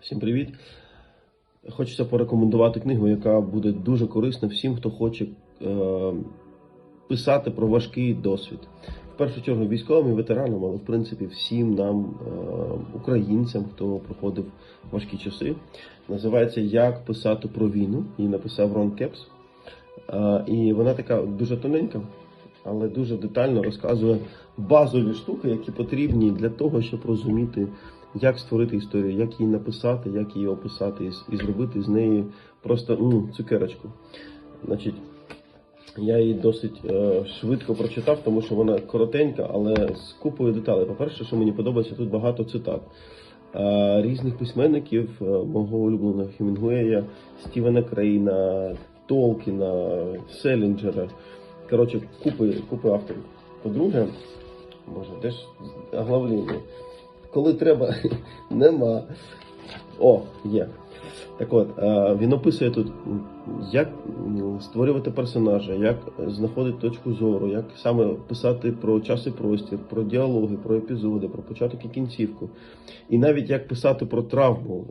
Всім привіт! Хочеться порекомендувати книгу, яка буде дуже корисна всім, хто хоче е, писати про важкий досвід. В першу чергу військовим і ветеранам, але в принципі всім нам, е, українцям, хто проходив важкі часи. Називається Як писати про війну. Її написав Рон Кепс. Е, і вона така дуже тоненька, але дуже детально розказує базові штуки, які потрібні для того, щоб розуміти, як створити історію, як її написати, як її описати і, зробити з неї просто м, цукерочку. Значить, я її досить е, швидко прочитав, тому що вона коротенька, але з купою деталей. По-перше, що мені подобається, тут багато цитат. Е, різних письменників, е, мого улюбленого Хемінгуея, Стівена Крейна, Толкіна, Селінджера. Коротше, купи, купи авторів. По-друге, може, де ж оглавлення? Коли треба, нема. О, є. Так от, е, він описує тут, як створювати персонажа, як знаходити точку зору, як саме писати про час і простір, про діалоги, про епізоди, про початок і кінцівку. І навіть як писати про травму.